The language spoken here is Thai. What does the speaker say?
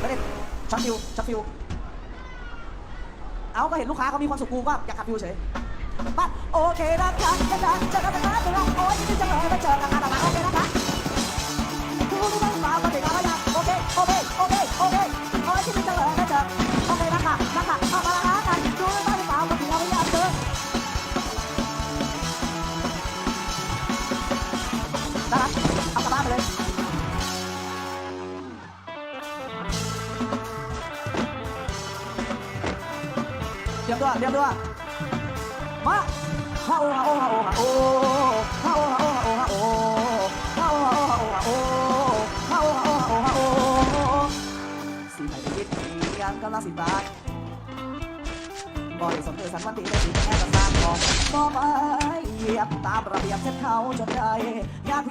ไม่ได้ช็อตฟิวช็อตฟิวเอาก็เห็นลูกค้าเขามีความสุขกูก็อยากขับฟิวเฉยมาโอเคนะคะจะจะเจอกันนะคะเดี๋ยวเราโอ้ยนี่จะเลยมาเจอกันนะคะโอเคนะคะคุณรู้ไหมว่าก็ถึงแล้วยังโอเคโอเคโอเคโอเคโอ้ยนี่จะเลยมาเจอโอเคนะคะนะคะเอามาละกันรู้ไหมว่าก็ถึงแล้วยังเจอนะครับเอากลับบ้านไปเลย เตรียมตัวเตรียมตัวมาฮาโอฮาโอฮาโอฮาโอฮาโอฮาโอฮาโอฮาโอฮาโอฮาโอฮาโอฮาโอฮาโอฮาโอฮาโอสีไหนไปยิดเยังกำลังสิบายบอยสนเธอสันวันดีได้สีแค่จะสร้างกองมองไปเหยียบตามระเบียบเช่นเขาจนได้ยาก